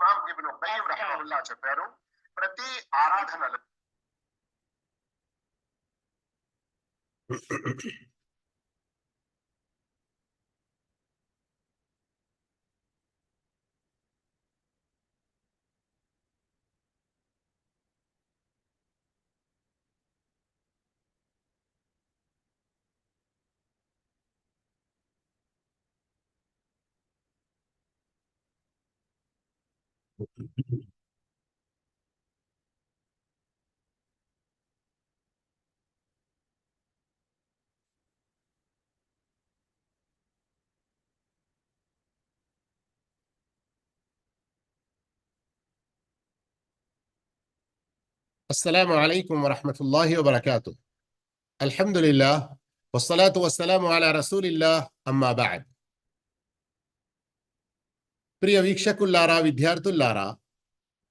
ఇమాం ఇబ్ను ఖయ్యిం రహమహుల్లా చెప్పారు. ప్రతి ఆరాధనలు السلام عليكم ورحمة الله وبركاته الحمد لله والصلاة والسلام على رسول الله أما بعد ప్రియ వీక్షకుల్లారా విద్యార్థుల్లారా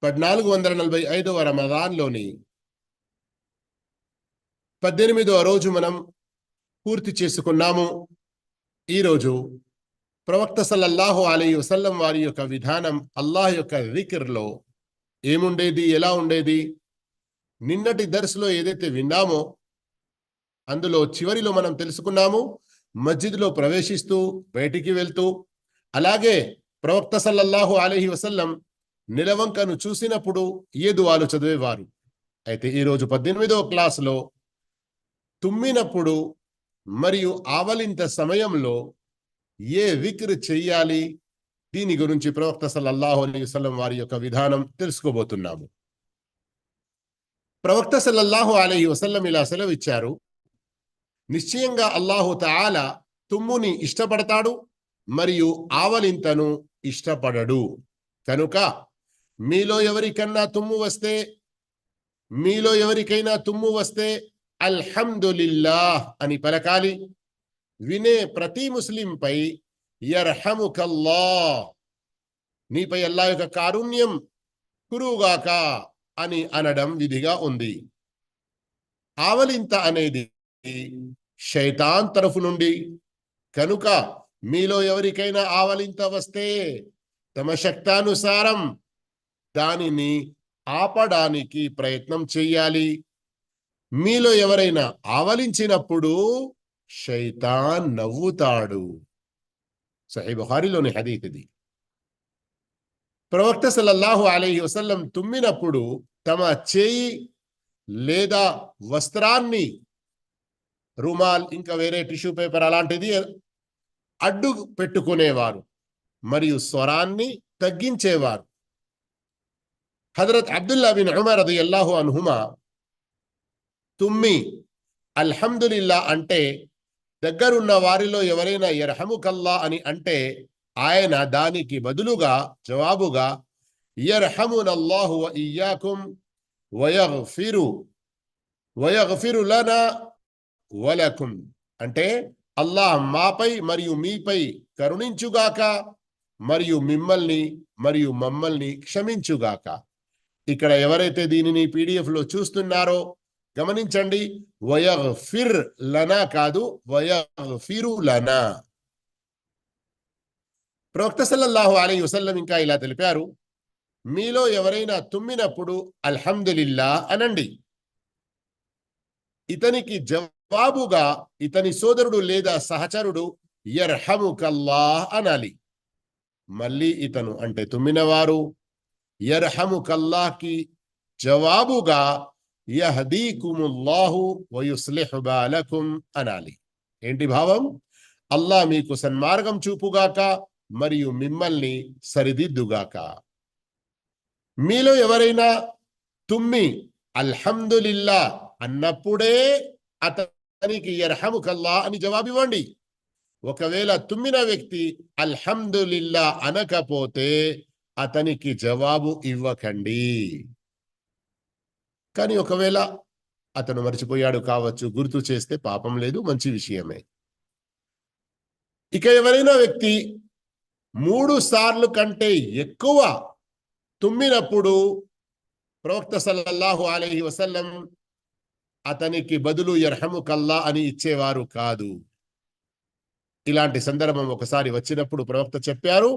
పద్నాలుగు వందల నలభై ఐదవ రమదాన్లోని పద్దెనిమిదవ రోజు మనం పూర్తి చేసుకున్నాము ఈరోజు ప్రవక్త సల్లల్లాహు అలీ వసల్లం వారి యొక్క విధానం అల్లాహ్ యొక్క రికర్లో ఏముండేది ఎలా ఉండేది నిన్నటి దర్శలో ఏదైతే విన్నామో అందులో చివరిలో మనం తెలుసుకున్నాము మస్జిద్లో ప్రవేశిస్తూ బయటికి వెళ్తూ అలాగే ప్రవక్త సల్లల్లాహు అలహి వసల్లం నిలవంకను చూసినప్పుడు ఏ దువాలు చదివేవారు? అయితే ఈరోజు పద్దెనిమిదవ క్లాసులో తుమ్మినప్పుడు మరియు ఆవలింత సమయంలో ఏ విక్ర్ చెయ్యాలి? దీని గురించి ప్రవక్త సల్లల్లాహు అలీ వసలం వారి యొక్క విధానం తెలుసుకోబోతున్నాము. ప్రవక్త సల్లల్లాహు అలహి వసల్లం ఇలా సెలవిచ్చారు. నిశ్చయంగా అల్లాహు తాల తుమ్ముని ఇష్టపడతాడు మరియు ఆవలింతను ఇష్టపడడు. కనుక మీలో ఎవరికన్నా తుమ్ము వస్తే మీలో ఎవరికైనా తుమ్ము వస్తే అల్హమ్దులిల్లాహ్ అని పలకాలి. వినే ప్రతి ముస్లింపై యర్హముకల్లా నీపై అల్లా యొక్క కారుణ్యం కురుగాక అని అనడం విధిగా ఉంది. ఆవలింత అనేది శైతాన్ తరఫు నుండి. కనుక మీలో ఎవరికైనా ఆవలింత వస్తే తమ శక్తానుసారం దానిని ఆపడానికి ప్రయత్నం చెయ్యాలి మీలో ఎవరైనా ఆవలించినప్పుడు శైతాన్ నవ్వుతాడు. సహీ బుహారిలోని హదీత్ ఇది. ప్రవక్త సల్లల్లాహు అలైహి వసల్లం తుమ్మినప్పుడు తమ చేయి లేదా వస్త్రాన్ని రుమాల్ ఇంకా వేరే టిష్యూ పేపర్ అలాంటిది అడ్డు పెట్టుకునేవారు మరియు స్వరాన్ని తగ్గించేవారు. హజరత్ అబ్దుల్లా బిన్ ఉమర్ అది అల్లాహు అనుహుమా తుమ్మి అల్హమ్దులిల్లా అంటే దగ్గరున్న వారిలో ఎవరైనా ఎర్హముకల్లా అని అంటే ఆయన దానికి బదులుగా జవాబుగా యర్హమునల్లాహు వ ఇయ్యాకుం వయగ్ఫిరు వయగ్ఫిరు లనా వలకుం. అంటే అల్లాహ్ మాపై మరియు మీపై కరుణించుగాక మరియు మిమ్మల్ని మరియు మమ్మల్ని క్షమించుగాక. ఇక్కడ ఎవరైతే దీనిని పీడిఎఫ్లో చూస్తున్నారో గమనించండి వయగ్ఫిర్ లనా కాదు వయగ్ఫిరు లనా ప్రవక్త సల్లల్లాహు అలీ వసల్లం ఇంకా ఇలా తెలిపారు మీలో ఎవరైనా తుమ్మినప్పుడు అల్హమ్దులిల్లా అనండి. ఇతనికి జవాబుగా ఇతని సోదరుడు లేదా సహచరుడు యర్హముకల్లాహ్ అనాలి. మళ్ళీ ఇతను అంటే తుమ్మినవారు యర్హముకల్లాహ్కి జవాబుగా యహదీకుముల్లాహు వయుస్లిహు బాలకుం అనాలి. ఏంటి భావం? అల్లా మీకు సన్మార్గం చూపుగాక మరియు మిమ్మల్ని సరిదిద్దుగాక. మీలో ఎవరైనా తుమ్మి అల్హమ్దులిల్లా అన్నప్పుడే అతనికి ఎర్హముకల్లా అని జవాబివ్వండి. ఒకవేళ తుమ్మిన వ్యక్తి అల్హమ్దులిల్లా అనకపోతే అతనికి జవాబు ఇవ్వకండి. కానీ ఒకవేళ అతను మర్చిపోయాడు కావచ్చు గుర్తు చేస్తే పాపం లేదు మంచి విషయమే. ఇక ఎవరైనా వ్యక్తి మూడు సార్లు కంటే ఎక్కువ తుమ్మినప్పుడు ప్రవక్త సల్లల్లాహు అలహి వసల్లం అతనికి బదులు ఎర్హము కల్లా అని ఇచ్చేవారు కాదు. ఇలాంటి సందర్భం ఒకసారి వచ్చినప్పుడు ప్రవక్త చెప్పారు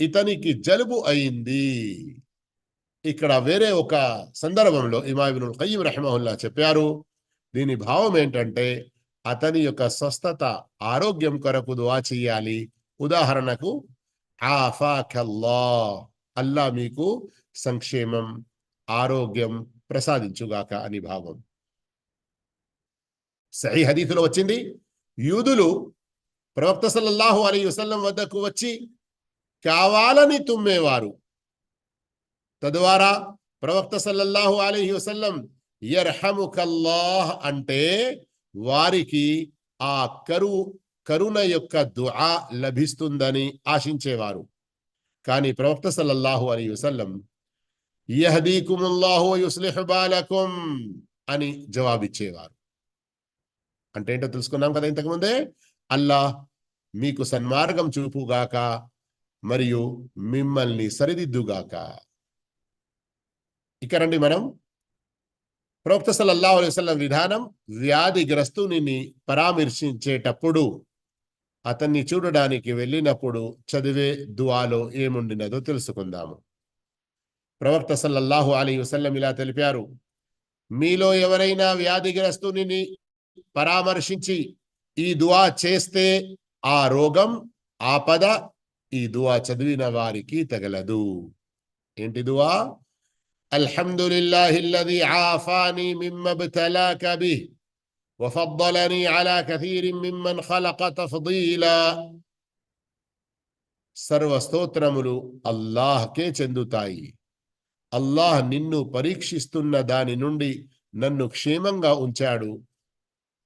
ఇతనికి జలుబు అయింది. ఇక్కడ వేరే ఒక సందర్భంలో ఇమాబినుల్ కయ్యం రహమహుల్లా చెప్పారు దీని భావం ఏంటంటే అతని యొక్క స్వస్థత ఆరోగ్యం కొరకు దువా చేయాలి ఉదాహరణకు ఆఫాకల్లా అల్లా మీకు సంక్షేమం ఆరోగ్యం ప్రసాదించుగాక అని భావం. సహీ హదీతులో వచ్చింది యూదులు ప్రవక్త సల్లల్లాహు అలీ వసల్లం వద్దకు వచ్చి కావాలని తుమ్మేవారు. తద్వారా ప్రవక్త సల్లల్లాహు అలీ వసల్లం యర్హముకల్లాహ్ అంటే వారికి ఆ కరువు కరుణ యొక్క దుఆ లభిస్తుందని ఆశించేవారు. కానీ ప్రవక్త సల్లల్లాహు అలీ వసల్లం యహదీకుముల్లాహు యుస్లిహ్ బాలకుం అని జవాబిచ్చేవారు. అంటే ఏంటో తెలుసుకున్నాం కదా ఇంతకుముందే అల్లాహ్ మీకు సన్మార్గం చూపుగాక మరియు మిమ్మల్ని సరిదిద్దుగాక. ఇక రండి మనం. ప్రవక్త సల్లల్లాహు అలైహి వసల్లం విధానం వ్యాధిగ్రస్తుని పరామర్శించేటప్పుడు అతన్ని చూడడానికి వెళ్ళినప్పుడు చదివే దువాలో ఏముండినదో తెలుసుకుందాము. ప్రవక్త సల్లల్లాహు అలీ వసల్లం ఇలా తెలిపారు మీలో ఎవరైనా వ్యాధిగ్రస్తుని పరామర్శించి ఈ దువా చేస్తే ఆ రోగం ఆపద ఈ దువా చదివిన వారికి తగలదు. ఏంటి దువా? అల్హమ్దులిల్లాహిల్లది ఆఫాని మిమ్మ బ్తలాక బిహ్ وفضلني على كثير ممن خلق تفضيلا సర్వ స్తోత్రములు అల్లాహ్కే చెందుతాయి అల్లాహ్ నిన్ను పరీక్షిస్తున్న దాని నుండి నన్ను క్షేమంగా ఉంచాడు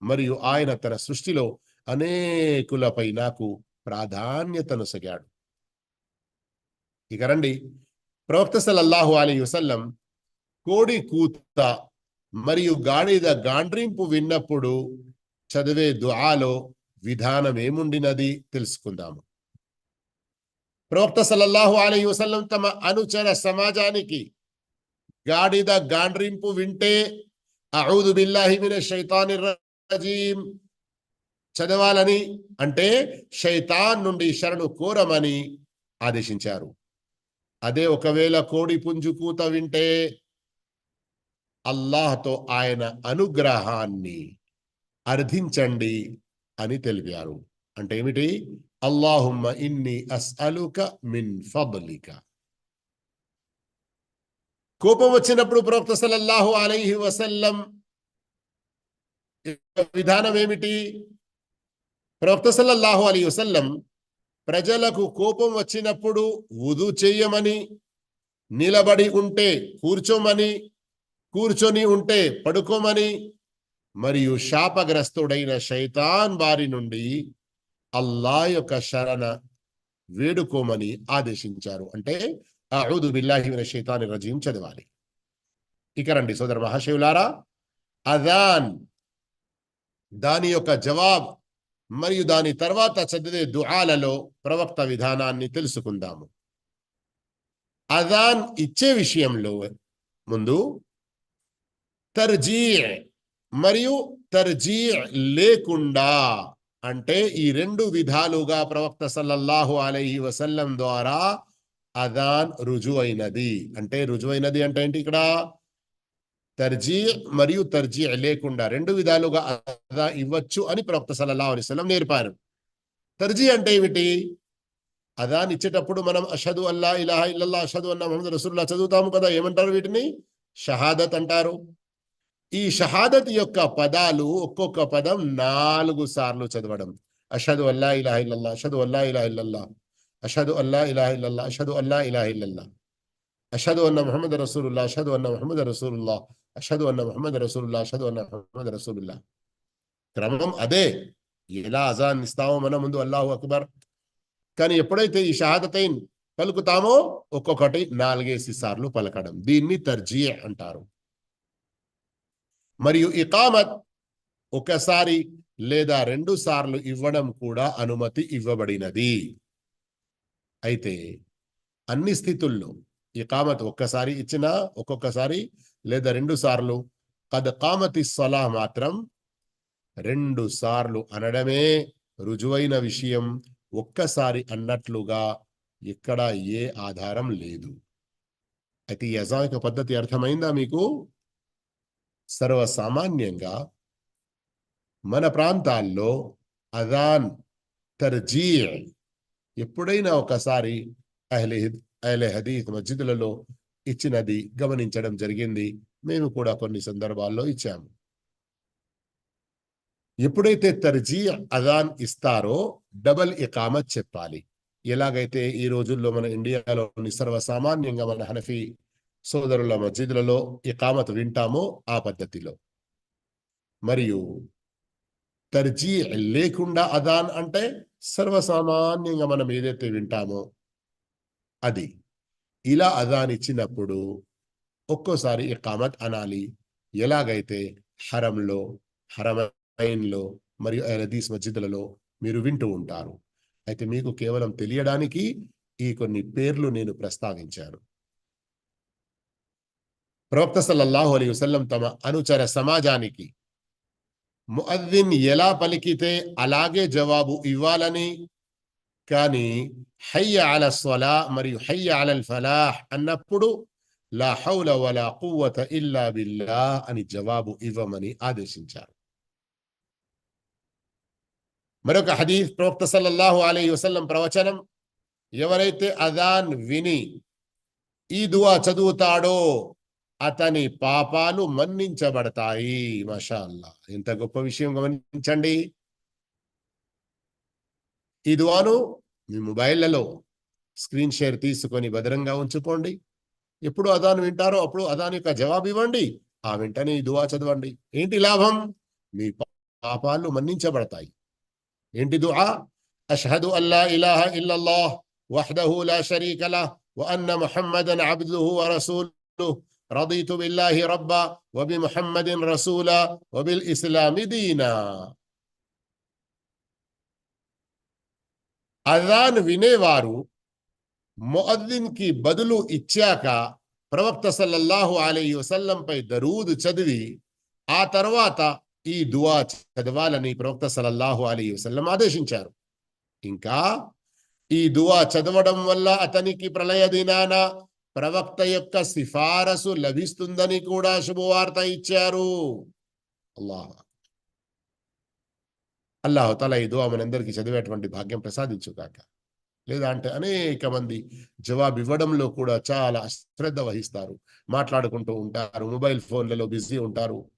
మరియు ఆయన తన సృష్టిలో అనేకులపై నాకు ప్రాధాన్యతను సగాడు ఇక రండి ప్రవక్త సల్లల్లాహు అలీ వసల్లం కోడి కూత మరియు గాడిద గాండ్రింపు విన్నప్పుడు చదివే దుఆలో విధానం ఏముండినది తెలుసుకుందాము. ప్రవక్త సల్లల్లాహు అలీ వసల్లం తమ అనుచర సమాజానికి గాడిద గాండ్రింపు వింటే అహూదు బిల్లాహిమిన శైతాని రజీం చదవాలని అంటే శైతాన్ నుండి శరణు కోరమని ఆదేశించారు. అదే ఒకవేళ కోడి పుంజు కూత వింటే అల్లాహ్తో ఆయన అనుగ్రహాన్ని అర్థించండి అని తెలిపారు. అంటే ఏమిటి? అల్లాహుమ్మ ఇన్ని అస్అలుక మిన్ ఫబలిక కోపం వచ్చినప్పుడు ప్రవక్త సల్లల్లాహు అలైహి వసల్లం విధానం ఏమిటి? ప్రవక్త సల్లల్లాహు అలీ వసల్లం ప్రజలకు కోపం వచ్చినప్పుడు ఉదు చెయ్యమని నిలబడి ఉంటే కూర్చోమని కూర్చొని ఉంటే పడుకోమని. మరియు శాపగ్రస్తుడైన శైతాన్ వారి నుండి అల్లా యొక్క శరణ వేడుకోమని ఆదేశించారు. అంటే అహుదు బిల్లాహి శైతాన్ని శైతాని రజీం చదవాలి. ఇక రండి సోదర మహాశివులారా అదాన్ దాని యొక్క జవాబ్ మరియు దాని తర్వాత చదివే దుఆలలో ప్రవక్త విధానాన్ని తెలుసుకుందాము. అదాన్ ఇచ్చే విషయంలో ముందు తర్జీ మరియు తర్జీ లేకుండా అంటే ఈ రెండు విధాలుగా ప్రవక్త సల్లల్లాహు అలైహి వసల్లం ద్వారా అదాన్ రుజువైనది. అంటే రుజువైనది అంటే ఏంటి ఇక్కడ? తర్జీ మరియు తర్జీ లేకుండా రెండు విధాలుగా అదా ఇవ్వచ్చు అని ప్రవక్త సల్లల్లాహు అలైహి వసల్లం నేర్పారు. తర్జీ అంటే ఏమిటి? అదాన్ ఇచ్చేటప్పుడు మనం అషదు అల్లా ఇలాహ ఇల్లల్లా అషదు అన్నా మహమ్మద్ రసూల్లా చదువుతాము కదా ఏమంటారు వీటిని? షహాదత్ అంటారు. ఈ షహాదత్ యొక్క పదాలు ఒక్కొక్క పదం నాలుగు సార్లు చదవడం. అషదు అల్లా ఇలాహ ఇల్లల్లా అషదు అల్లా ఇలాహ ఇల్లల్లా అషదు అల్లా ఇలాహ ఇల్లల్లా అషదు అల్లా ఇలాహ ఇల్లల్లా అషదు అన్న మహమ్మద్ రసూలుల్లా అషదు అన్న మహమ్మద్ రసూలుల్లా అషదు అన్న మహమ్మద్ రసూలుల్లా అషదు అన్న మహమ్మద్ రసూలుల్లా. క్రమం అదే. ఎలా అజాన్ ఇస్తామో మన ముందు అల్లాహు అక్బర్. కానీ ఎప్పుడైతే ఈ షహాదతైన్ పలుకుతామో ఒక్కొక్కటి నాలుగేసి సార్లు పలకడం. దీన్ని తర్జీ అంటారు. మరియు ఇకామత్ ఒకసారి లేదా రెండు సార్లు ఇవ్వడం కూడా అనుమతి ఇవ్వబడినది. అయితే అన్ని స్థితుల్లో ఇకామత్ ఒక్కసారి ఇచ్చినా ఒక్కొక్కసారి లేదా రెండు సార్లు కద కామతి సలాహ్ మాత్రం రెండు సార్లు అనడమే రుజువైన విషయం. ఒక్కసారి అన్నట్లుగా ఇక్కడ ఏ ఆధారం లేదు. అయితే ఈ పద్ధతి అర్థమైందా మీకు? సర్వసామాన్యంగా మన ప్రాంతాల్లో అదాన్ తర్జీ ఎప్పుడైనా ఒకసారి అహ్లే అహ్లే హదీత్ మస్జిదులలో ఇచ్చినది గమనించడం జరిగింది. మేము కూడా కొన్ని సందర్భాల్లో ఇచ్చాము. ఎప్పుడైతే తర్జీ అదాన్ ఇస్తారో డబల్ ఇకామత్ చెప్పాలి. ఎలాగైతే ఈ రోజుల్లో మన ఇండియాలోని సర్వసామాన్యంగా మన హనఫీ సోదరుల మసీదులలో ఇకామత్ వింటామో ఆ పద్ధతిలో. మరియు తర్జీ లేకుండా అదాన్ అంటే సర్వసామాన్యంగా మనం ఏదైతే వింటామో అది. ఇలా అదాన్ ఇచ్చినప్పుడు ఒక్కోసారి ఇకామత్ అనాలి. ఎలాగైతే హరంలో హరమైన్లో మరియు హదీస్ మస్జిదులలో మీరు వింటూ ఉంటారు. అయితే మీకు కేవలం తెలియడానికి ఈ కొన్ని పేర్లు నేను ప్రస్తావించాను. ప్రవక్త సల్లల్లాహు అలీ వసల్లం తమ అనుచర సమాజానికి ముఅద్దిన్ ఎలా పలికితే అలాగే జవాబు ఇవ్వాలని? కానీ హయ్య అల స్వలా మరియు హయ్య అలల్ ఫలాహ్ అన్నప్పుడు లా హౌల వలా కువ్వత ఇల్లా బిల్లా అని జవాబు ఇవ్వమని ఆదేశించారు. మరొక హదీఫ్ ప్రవక్త సల్లల్లాహు అలీ వసల్లం ప్రవచనం ఎవరైతే అదాన్ విని ఈ దువా చదువుతాడో అతని పాపాలు మన్నించబడతాయి. మషాల్లా. ఇంత గొప్ప విషయం గమనించండి. ఇదివాను మీ మొబైళ్ళలో స్క్రీన్ షేర్ తీసుకొని భద్రంగా ఉంచుకోండి. ఎప్పుడు అదాను వింటారో అప్పుడు అదాని యొక్క జవాబు ఇవ్వండి. ఆ వెంటనే దువా చదవండి. ఏంటి లాభం? మీ పాపాలు మన్నించబడతాయి. ఏంటి దువా? అషహదు అల్లా ఇలాహ ఇల్లల్లాహ్ వహ్దహు లా షరీకలా వ అన్న ముహమ్మదన్ అబ్దుహు వ రసూలుహు رضيت بالله ربا وبمحمد رسولا وبالإسلام دينا అదాన్ వినేవారు ముఅద్దిన్ కి బదులు ఇచ్చాక ప్రవక్త సల్లల్లాహు అలైహి వసల్లంపై దరూద్ చదివి ఆ తర్వాత ఈ దువా చదవాలని ప్రవక్త సల్లల్లాహు అలైహి వసల్లం ఆదేశించారు ఇంకా ఈ దువా చదవడం వల్ల అతనికి ప్రళయ దినాన ప్రవక్త యొక్క సిఫారసు లభిస్తుందని కూడా శుభవార్త ఇచ్చారు. అల్లాహ్. అల్లాహతల ఈ దువా మనందరికీ చదివేటువంటి భాగ్యం ప్రసాదించుగాక. లేదా అంటే అనేక మంది జవాబు ఇవ్వడంలో కూడా చాలా అశ్రద్ధ వహిస్తారు. మాట్లాడుకుంటూ ఉంటారు మొబైల్ ఫోన్లలో బిజీ ఉంటారు.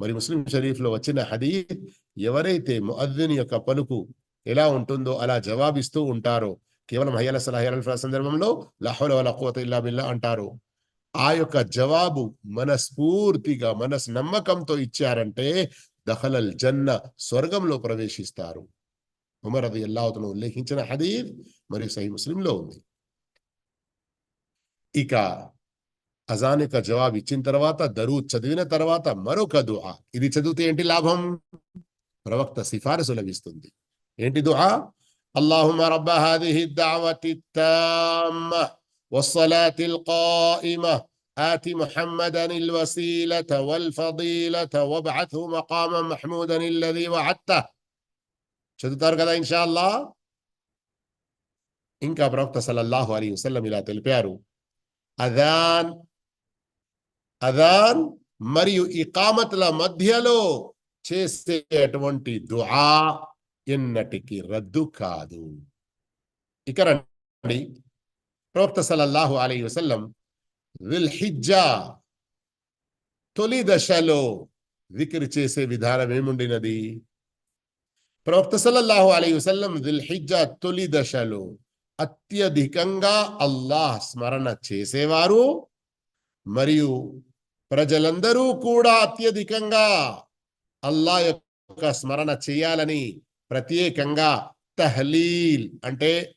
మరి ముస్లిం షరీఫ్లో వచ్చిన హదీద్ ఎవరైతే ముఅద్దిన్ యొక్క పలుకు ఎలా ఉంటుందో అలా జవాబిస్తూ ఉంటారో కేవలం హయ్యల సలహయ్యల సందర్భంలో లహోల వల కోత ఇల్లా బిల్లా అంటారు ఆ యొక్క జవాబు మనస్ఫూర్తిగా మనస్ నమ్మకంతో ఇచ్చారంటే దహలల్ జన్న స్వర్గంలో ప్రవేశిస్తారు ఉమర్ అది అల్లాహతను ఉల్లేఖించిన హదీర్ మరియు సహీ ముస్లింలో ఉంది ఇక అజాన్ యొక్క జవాబు ఇచ్చిన తర్వాత దరూ చదివిన తర్వాత మరొక దుహా ఇది చదివితే ఏంటి లాభం ప్రవక్త సిఫారసు లభిస్తుంది ఏంటి దుహా اللهم رب هذه الدعوة التامة والصلاة القائمة آت محمدا الوسيلة والفضيلة وابعثه مقاما محمودا الذي وعدته చదువుతారు కదా ఇన్షా అల్లా ఇంకా ప్రవక్త సల్లల్లాహు అలీ వసల్లం ఇలా తెలిపారు అదాన్ అదాన్ మరియు ఇకామతుల మధ్యలో చేసేటువంటి దుఆ ఎన్నటికి రద్దు కాదు. ఇక రండి. ప్రవక్త సలల్లాహు అలీ వసల్లం విల్హిజ్జా తొలి దశలో విక్రి చేసే విధానం ఏముండినది? ప్రవక్త సలల్లాహు అలీ వసల్లం విల్హిజ్జా తొలి దశలో అత్యధికంగా అల్లాహ్ స్మరణ చేసేవారు మరియు ప్రజలందరూ కూడా అత్యధికంగా అల్లాహ్ యొక్క స్మరణ చేయాలని ప్రత్యేకంగా తహ్లీల్ అంటే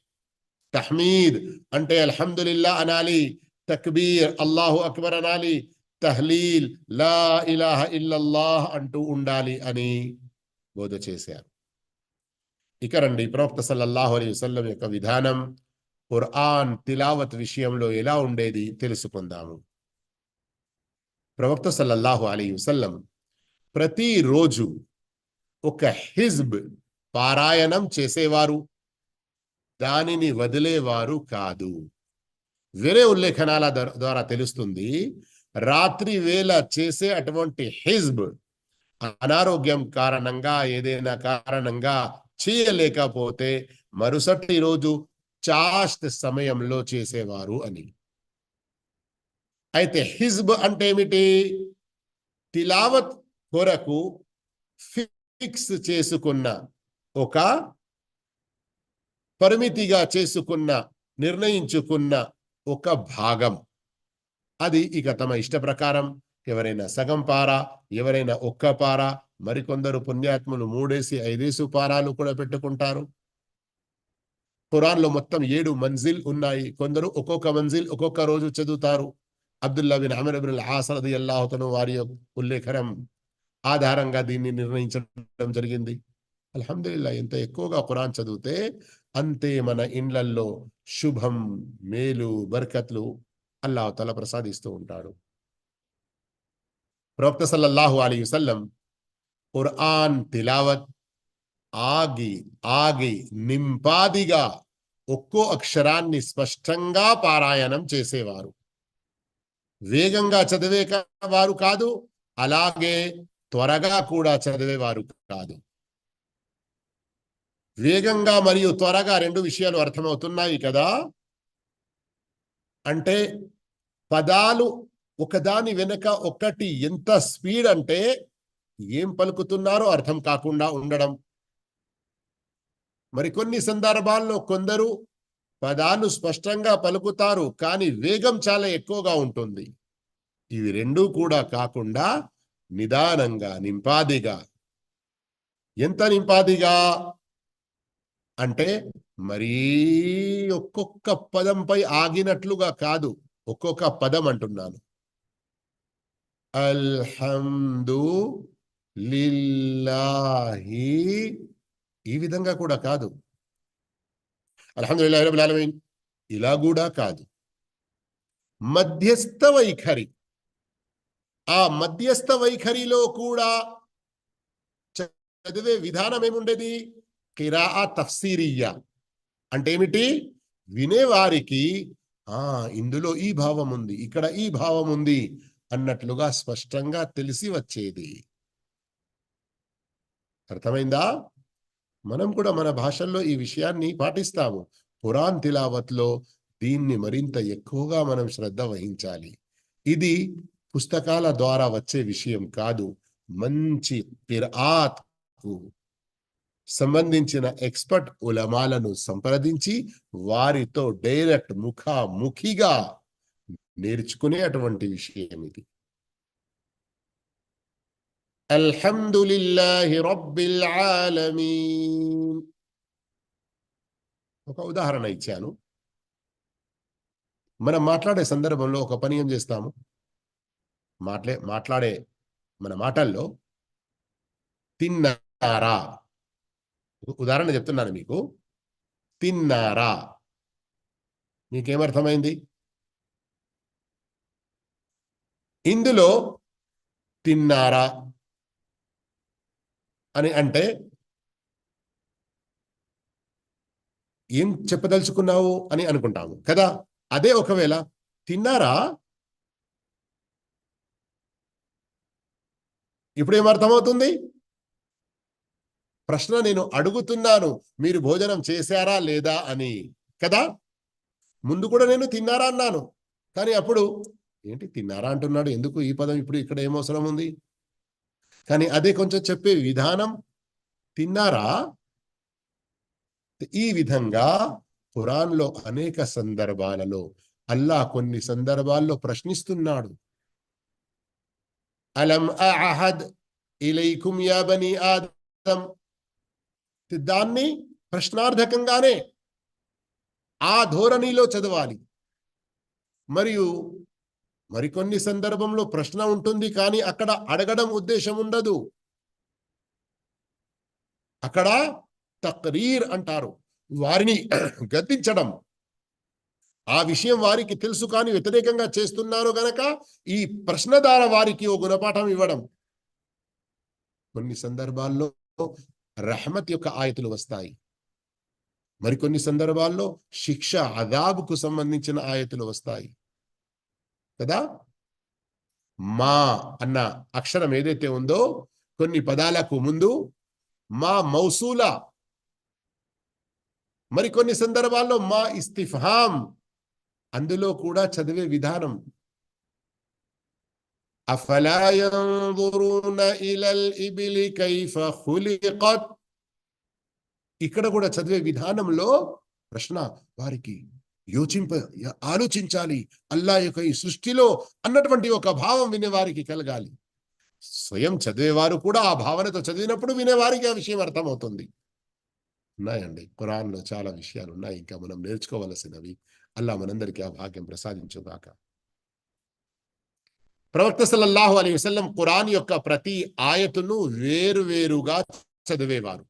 తహ్మీద్ అంటే అల్హమ్దుల్లా అనాలి తక్బీర్ అల్లాహు అక్బర్ అనాలి తహ్లీల్ లా ఇలాహ ఇల్లల్లాహ్ అంటూ ఉండాలి అని బోధ చేశారు. ఇక రండి ప్రవక్త సల్లల్లాహు అలీ వసల్లం యొక్క విధానం ఖుర్ఆన్ తిలావత్ విషయంలో ఎలా ఉండేది తెలుసుకుందాము. ప్రవక్త సల్లల్లాహు అలీ వసల్లం ప్రతిరోజు ఒక హిజ్బ్ పారాయణం చేసేవారు. దానిని వదిలేవారు కాదు. వేరే ఉల్లేఖనాల ద్వారా తెలుస్తుంది రాత్రి వేళ చేసే అటువంటి హిజ్బ్ అనారోగ్యం కారణంగా ఏదైనా కారణంగా చేయలేకపోతే మరుసటి రోజు చాస్ట్ సమయంలో చేసేవారు అని. అయితే హిజ్బ్ అంటే ఏమిటి? తిలావత్ కొరకు ఫిక్స్ చేసుకున్న ఒక పరిమితిగా చేసుకున్న నిర్ణయించుకున్న ఒక భాగం. అది ఇక తమ ఇష్ట ప్రకారం ఎవరైనా సగం పార ఎవరైనా ఒక్క పార మరికొందరు పుణ్యాత్ములు మూడేసి ఐదేసి పారాలు కూడా పెట్టుకుంటారు. ఖురాన్లో మొత్తం ఏడు మంజిల్ ఉన్నాయి. కొందరు ఒక్కొక్క మంజిల్ ఒక్కొక్క రోజు చదువుతారు. అబ్దుల్లా బిన్ అమర్ బిన్ ఆసరది అల్లాహతను వారి ఉల్లేఖనం ఆధారంగా దీన్ని నిర్ణయించడం జరిగింది. అల్హమ్దుల్లా ఎంత ఎక్కువగా ఖురాన్ చదివితే అంతే మన ఇండ్లల్లో శుభం మేలు బర్కత్లు అల్లాహతల ప్రసాదిస్తూ ఉంటాడు. ప్రవక్త సల్లల్లాహు అలీ వసల్లం ఖురాన్ తిలావత్ ఆగి ఆగి నింపాదిగా ఒక్కో అక్షరాన్ని స్పష్టంగా పారాయణం చేసేవారు. వేగంగా చదివే వారు కాదు అలాగే త్వరగా కూడా చదివేవారు కాదు. వేగంగా మరియు త్వరగా రెండు విషయాలు అర్థమవుతున్నాయి కదా? అంటే పదాలు ఒకదాని వెనుక ఒకటి ఎంత స్పీడ్ అంటే ఏం పలుకుతున్నారో అర్థం కాకుండా ఉండడం. మరికొన్ని సందర్భాల్లో కొందరు పదాలు స్పష్టంగా పలుకుతారు కానీ వేగం చాలా ఎక్కువగా ఉంటుంది. ఇవి రెండూ కూడా కాకుండా నిదానంగా నింపాదిగా. ఎంత నింపాదిగా? అంటే మరీ ఒక్కొక్క పదంపై ఆగినట్లుగా కాదు ఒక్కొక్క పదం అంటున్నాను. అల్హందు లిల్లాహి ఈ విధంగా కూడా కాదు. అల్హందుల్లాహిన్ ఇలా కూడా కాదు. మధ్యస్థ వైఖరి. ఆ మధ్యస్థ వైఖరిలో కూడా చదివే విధానం ఏముండేది? కిరాఆ తఫ్సీరియా. అంటే ఏమిటి? వినేవారికి ఆ ఇందులో ఈ భావం ఉంది ఇక్కడ ఈ భావం ఉంది అన్నట్లుగా స్పష్టంగా తెలిసి వచ్చేది. అర్థమైందా? మనం కూడా మన భాషల్లో ఈ విషయాన్ని పాటిస్తాము. పురాణ్ తిలావత్లో దీన్ని మరింత ఎక్కువగా మనం శ్రద్ధ వహించాలి. ఇది పుస్తకాల ద్వారా వచ్చే విషయం కాదు. మంచి పిరాత్కు సంబంధించిన ఎక్స్పర్ట్ ఉలమాలను సంప్రదించి వారితో డైరెక్ట్ ముఖాముఖిగా నేర్చుకునే అటువంటి విషయం ఇది. అల్హమ్దులిల్లాహి రబ్బిల్ ఆలమీన్. ఒక ఉదాహరణ ఇచ్చాను. మనం మాట్లాడే సందర్భంలో ఒక పని ఏం చేస్తాము? మాట్లే మాట్లాడే మన మాటల్లో తిన్నారా? ఉదాహరణ చెప్తున్నాను మీకు. తిన్నారా? మీకేమర్థమైంది? ఇందులో తిన్నారా? అని అంటే ఏం చెప్పదలుచుకున్నావు అని అనుకుంటాము కదా? అదే ఒకవేళ తిన్నారా? ఇప్పుడు ఏమర్థమవుతుంది ప్రశ్న నేను అడుగుతున్నాను. మీరు భోజనం చేశారా లేదా అని. కదా? ముందు కూడా నేను తిన్నారా అన్నాను. కానీ అప్పుడు ఏంటి తిన్నారా అంటున్నాడు. ఎందుకు ఈ పదం ఇప్పుడు ఇక్కడ ఏం అవసరం ఉంది? కానీ అదే కొంచెం చెప్పే విధానం. తిన్నారా? ఈ విధంగా ఖురాన్లో అనేక సందర్భాలలో అల్లా కొన్ని సందర్భాల్లో ప్రశ్నిస్తున్నాడు. అలం అహద్ ఇలైకుం యా బని ఆదం దాన్ని ప్రశ్నార్థకంగానే ఆ ధోరణిలో చదవాలి. మరియు మరికొన్ని సందర్భంలో ప్రశ్న ఉంటుంది కానీ అక్కడ అడగడం ఉద్దేశం ఉండదు. అక్కడ తక్రీర్ అంటారు. వారిని గద్దించడం. ఆ విషయం వారికి తెలుసు కానీ వ్యతిరేకంగా చేస్తున్నారు గనక ఈ ప్రశ్న ద్వారా వారికి ఓ గుణపాఠం ఇవ్వడం. కొన్ని సందర్భాల్లో రహమత్ యొక్క ఆయతులు వస్తాయి. మరికొన్ని సందర్భాల్లో శిక్ష అదాబుకు సంబంధించిన ఆయతులు వస్తాయి. కదా? మా అన్న అక్షరం ఏదైతే ఉందో కొన్ని పదాలకు ముందు మా మౌసూల. మరికొన్ని సందర్భాల్లో మా ఇస్తిఫహాం. అందులో కూడా చదివే విధానం أفلا ينظرون إلى الإبل كيف خلقت؟ ఇక్కడ కూడా చదివే విధానంలో ప్రశ్న వారికి యోచింప ఆలోచించాలి. అల్లా యొక్క ఈ సృష్టిలో అన్నటువంటి ఒక భావం వినేవారికి కలగాలి. స్వయం చదివేవారు కూడా ఆ భావనతో చదివినప్పుడు వినేవారికి ఆ విషయం అర్థమవుతుంది. ఉన్నాయండి. కురాన్లో చాలా విషయాలు ఉన్నాయి. ఇంకా మనం నేర్చుకోవలసినవి. అల్లా మనందరికీ ఆ భాగ్యం ప్రసాదించుగాక. ప్రవక్త సల్లల్లాహు అలీ వసల్లం ఖురాన్ యొక్క ప్రతి ఆయతును వేరువేరుగా చదివేవారు.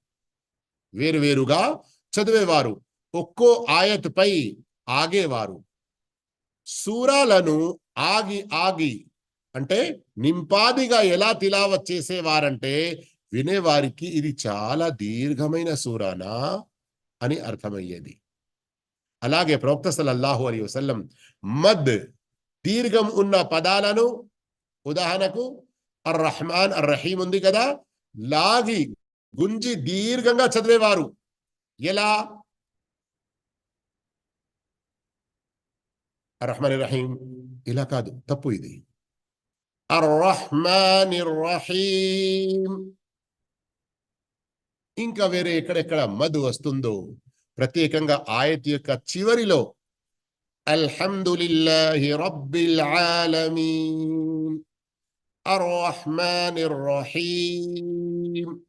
వేరువేరుగా చదివేవారు. ఒక్కో ఆయత్పై ఆగేవారు. సూరాలను ఆగి ఆగి అంటే నింపాదిగా ఎలా తిలావత్ చేసేవారంటే వినేవారికి ఇది చాలా దీర్ఘమైన సూరానా అని అర్థమయ్యేది. అలాగే ప్రవక్త సల్లల్లాహు అలీ వసల్లం మద్ దీర్ఘం ఉన్న పదాలను ఉదాహరణకు అర్ రహమాన్ అర్ రహీం ఉంది కదా లాగి గుంజి దీర్ఘంగా చదివేవారు. ఎలా? రహమాన్ రహీం ఇలా కాదు తప్పు ఇది. అర్ రహమాన్ రహీం ఇంకా వేరే ఎక్కడెక్కడ మధు వస్తుందో ప్రత్యేకంగా ఆయత్ యొక్క చివరిలో అల్హమ్దులిల్లాహి రబ్బిల్ ఆలమీన్. అర్రహ్మానిర్ రహీం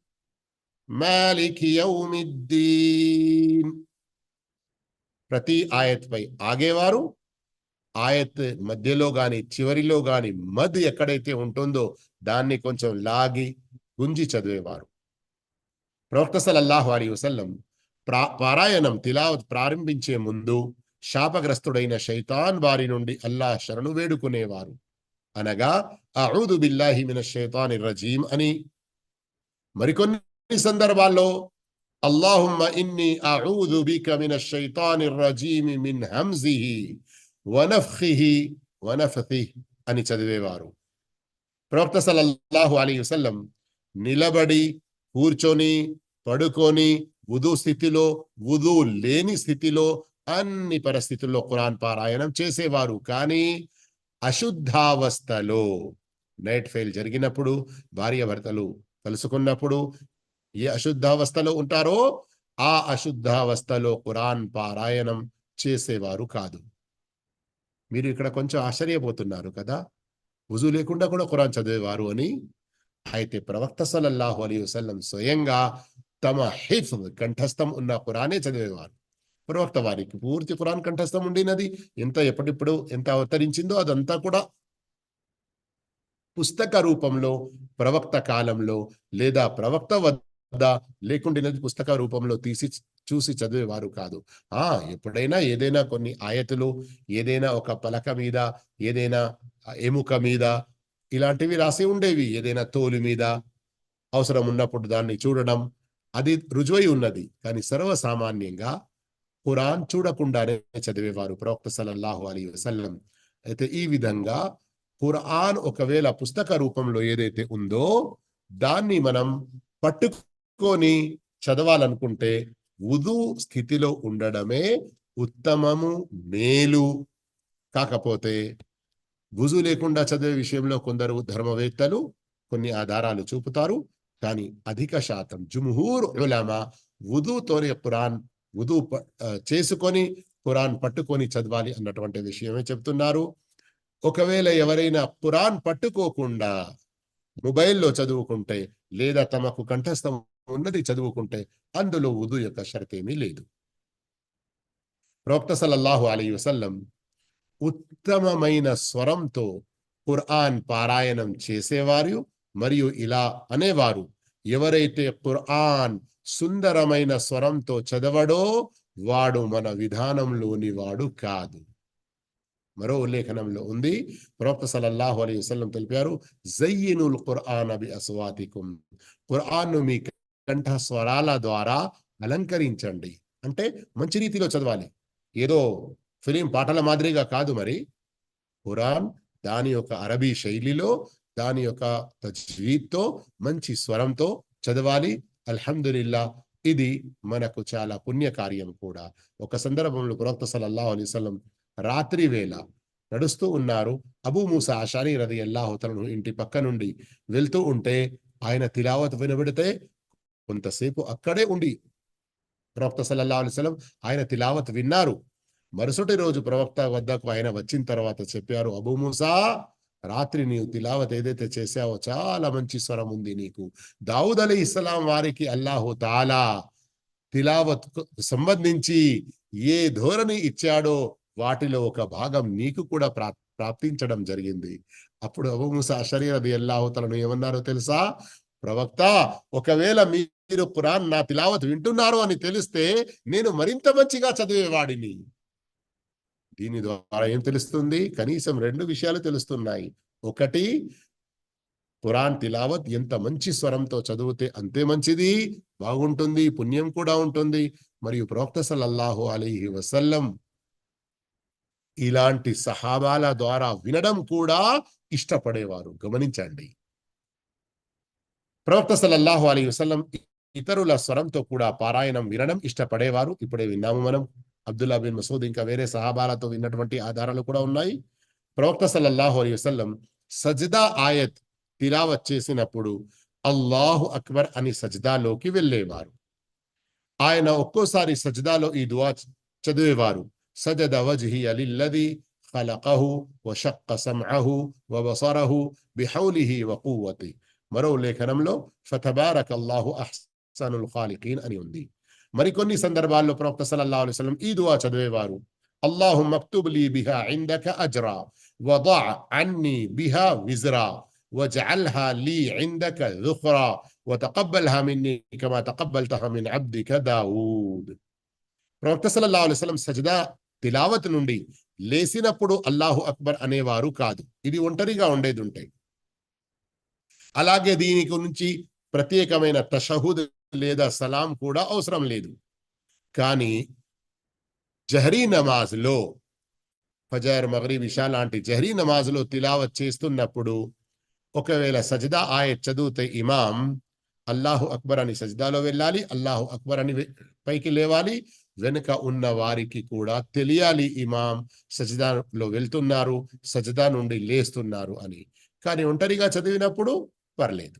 మాలిక్ యౌమిద్దీన్ ప్రతి ఆయత్పై ఆగేవారు ఆయత్ మధ్యలో గాని చివరిలో గాని మద్ ఎక్కడైతే ఉంటుందో దాన్ని కొంచెం లాగి గుంజి చదివేవారు. ప్రవక్త సలల్లాహు అలీ వసల్లం ప్రా పారాయణం తిలావత్ ప్రారంభించే ముందు శాపగ్రస్తుడైన శైతాన్ వారి నుండి అల్లాహ్ శరణు వేడుకునేవారు. అనగా అఊదు బిల్లాహి మిన శైతాని రజీం అని. మరికొన్ని సందర్భాల్లో అల్లాహుమ్మ ఇన్ని అఊదు బిక మిన షైతాని రజీం మిన్ హంజిహి వనఫ్ఖిహి వనఫథిహ్ అని చదివేవారు. ప్రవక్త సల్లల్లాహు అలీ వసల్లం నిలబడి కూర్చొని పడుకొని వుదు స్థితిలో వుదు లేని స్థితిలో అన్ని పరిస్థితుల్లో ఖురాన్ పారాయణం చేసేవారు. కానీ అశుద్ధావస్థలో నైట్ ఫెయిల్ జరిగినప్పుడు భార్య భర్తలు కలుసుకున్నప్పుడు ఏ అశుద్ధావస్థలో ఉంటారో ఆ అశుద్ధావస్థలో ఖురాన్ పారాయణం చేసేవారు కాదు. మీరు ఇక్కడ కొంచెం ఆశ్చర్యపోతున్నారు కదా? వుజు లేకుండా కూడా ఖురాన్ చదివేవారు అని. అయితే ప్రవక్త సలల్లాహు అలీ వసల్లం స్వయంగా తమ హిఫ్ కంఠస్థం ఉన్న ఖురానే చదివేవారు. ప్రవక్త వారికి పూర్తి ఖురాన్ కంఠస్థం ఉండినది. ఎంత ఎప్పటిప్పుడు ఎంత అవతరించిందో అదంతా కూడా పుస్తక రూపంలో ప్రవక్త కాలంలో లేదా ప్రవక్త వద్ద లేకుండినది పుస్తక రూపంలో తీసి చూసి చదివేవారు కాదు. ఆ ఎప్పుడైనా ఏదైనా కొన్ని ఆయతులు ఏదైనా ఒక పలక మీద ఏదైనా ఎముక మీద ఇలాంటివి రాసి ఉండేవి. ఏదైనా తోలు మీద అవసరం ఉన్నప్పుడు దాన్ని చూడడం అది రుజువై ఉన్నది. కానీ సర్వసామాన్యంగా ఖురాన్ చూడకుండానే చదివేవారు ప్రవక్త సలల్లాహు అలీ వసల్లం. అయితే ఈ విధంగా ఖురాన్ ఒకవేళ పుస్తక రూపంలో ఏదైతే ఉందో దాన్ని మనం పట్టుకొని చదవాలనుకుంటే ఉదు స్థితిలో ఉండడమే ఉత్తమము మేలు. కాకపోతే గుజు లేకుండా చదివే విషయంలో కొందరు ధర్మవేత్తలు కొన్ని ఆధారాలు చూపుతారు. కానీ అధిక శాతం జుమ్హూర్ ఉలమా వుదుతోనే ఖురాన్ ఉదు చేసుకొని ఖురాన్ పట్టుకొని చదవాలి అన్నటువంటి విషయమే చెప్తున్నారు. ఒకవేళ ఎవరైనా ఖురాన్ పట్టుకోకుండా మొబైల్లో చదువుకుంటే లేదా తమకు కంఠస్థం ఉన్నది చదువుకుంటే అందులో ఉదు యొక్క షరతేమీ లేదు. ప్రవక్త సల్లల్లాహు అలీ వసల్లం ఉత్తమమైన స్వరంతో ఖుర్ఆన్ పారాయణం చేసేవారు మరియు ఇలా అనేవారు. ఎవరైతే ఖుర్ఆన్ సుందరమైన స్వరంతో చదవడో వాడు మన విధానంలోని వాడు కాదు. మరో ఉల్లేఖనంలో ఉంది. ప్రవక్త సలల్లాహు అలైహి వసలం తెలిపారు జయ్యనుల్ ఖుర్ఆన్ అబి అస్వాతికుం. ఖుర్ఆన్ను మీ కంఠ స్వరాల ద్వారా అలంకరించండి. అంటే మంచి రీతిలో చదవాలి. ఏదో ఫిలిం పాటల మాదిరిగా కాదు మరి. ఖురాన్ దాని యొక్క అరబీ శైలిలో దాని యొక్క తజ్వీద్తో మంచి స్వరంతో చదవాలి. అల్హమ్దులిల్లా ఇది మనకు చాలా పుణ్యకార్యం కూడా. ఒక సందర్భంలో ప్రవక్త సలల్లాహు అలైహి రాత్రి వేళ నడుస్తూ ఉన్నారు. అబూ మూసా అషారీ రది అల్లాహుతలను ఇంటి పక్క నుండి వెళ్తూ ఉంటే ఆయన తిలావత్ వినబడితే కొంతసేపు అక్కడే ఉండి ప్రవక్త సల్లల్లా అలైహి ఆయన తిలావత్ విన్నారు. మరుసటి రోజు ప్రవక్త వద్దకు ఆయన వచ్చిన తర్వాత చెప్పారు అబూ మూసా రాత్రి నీవు తిలావత్ ఏదైతే చేసావో చాలా మంచి స్వరం ఉంది నీకు. దావుద్ అలీ ఇస్లాం వారికి అల్లాహు తాలా తిలావత్ సంబంధించి ఏ ధోరణి ఇచ్చాడో వాటిలో ఒక భాగం నీకు కూడా ప్రా ప్రాప్తించడం జరిగింది. అప్పుడు అబు ముసా అది అల్లాహుతలను ఏమన్నారో తెలుసా? ప్రవక్త ఒకవేళ మీరు ఖురాన్ నా తిలావత్ వింటున్నారు అని తెలిస్తే నేను మరింత మంచిగా చదివేవాడిని. దీని ద్వారా ఏం తెలుస్తుంది? కనీసం రెండు విషయాలు తెలుస్తున్నాయి. ఒకటి ఖురాన్ తిలావత్ ఎంత మంచి స్వరంతో చదివితే అంతే మంచిది. బాగుంటుంది పుణ్యం కూడా ఉంటుంది. మరియు ప్రవక్త సల్లల్లాహు అలీహి వసల్లం ఇలాంటి సహాబాల ద్వారా వినడం కూడా ఇష్టపడేవారు. గమనించండి. ప్రవక్త సల్లల్లాహు అలీ వసల్లం ఇతరుల స్వరంతో కూడా పారాయణం వినడం ఇష్టపడేవారు. ఇప్పుడే విన్నాము మనం. అబ్దుల్లా బిన్ మసూద్ ఇంకా వేరే సహాబాలతో విన్నటువంటి ఆధారాలు కూడా ఉన్నాయి. ప్రవక్త సల్లల్లాహు అలీ వసల్లం సజ్దా ఆయత్ తిలావత్ చేసినప్పుడు అల్లాహు అక్బర్ అని సజ్దాలోకి వెళ్ళేవారు. ఆయన ఒక్కోసారి సజ్దాలో ఈ దువా చదివేవారు. సజద వజ్హి అలిల్లది ఖలకహు వషక్క సమ్అహు వబసరహు బిహౌలిహి వకువతి మరో లేఖనంలో ఫతబారక అల్లాహు అహ్సనుల్ ఖాలికీన్ అని ఉంది. మరికొన్ని సందర్భాల్లో ప్రవక్త సల్లల్లాహు అలైహి వసల్లం ఈ దువా చదివేవారు అల్లాహు మక్తుబ్ లీ బిహా ఇందక అజ్రా వదా అన్ని బిహా విజ్రా واجعلها لي عندك ذخرا وتقبلها مني كما تقبلتها من عبدك داود ప్రవక్త సల్లల్లాహు అలైహి వసల్లం సజదా తిలావత్ నుండి లేసినప్పుడు అల్లాహు అక్బర్ అనేవారు కాదు ఇది ఒంటరిగా ఉండేది ఉంటాయి అలాగే దీని గురించి ప్రత్యేకమైన తషహుద్ లేదా సలాం కూడా అవసరం లేదు. కానీ జహరీ నమాజ్లో ఫజర్ మగరీబ్ విషా లాంటి జహరీ నమాజ్లో తిలావత్ చేస్తున్నప్పుడు ఒకవేళ సజదా ఆయ చదివితే ఇమాం అల్లాహు అక్బర్ అని సజదాలో వెళ్ళాలి అల్లాహు అక్బర్ అని పైకి లేవాలి వెనుక ఉన్న వారికి కూడా తెలియాలి ఇమాం సజదాలో వెళ్తున్నారు సజదా నుండి లేస్తున్నారు అని. కానీ ఒంటరిగా చదివినప్పుడు పర్లేదు.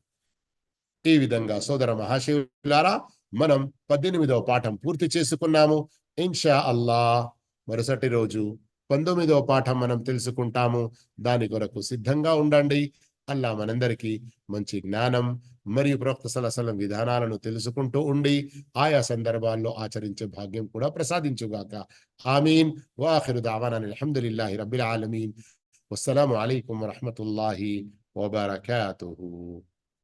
ఈ విధంగా సోదర మహాశివులారా మనం పద్దెనిమిదవ పాఠం పూర్తి చేసుకున్నాము. ఇన్షా అల్లా మరుసటి రోజు పంతొమ్మిదవ పాఠం మనం తెలుసుకుంటాము. దాని కొరకు సిద్ధంగా ఉండండి. అల్లా మనందరికీ మంచి జ్ఞానం మరియు ప్రవక్త సలసలం విధానాలను తెలుసుకుంటూ ఉండి ఆయా సందర్భాల్లో ఆచరించే భాగ్యం కూడా ప్రసాదించుగాక. ఆమీన్. వాఖిరు దావానా అల్హమ్దులిల్లాహి రబ్బిల్ ఆలమీన్. అస్సలం అలైకుం వరహమతుల్లాహి వబరకాతుహు.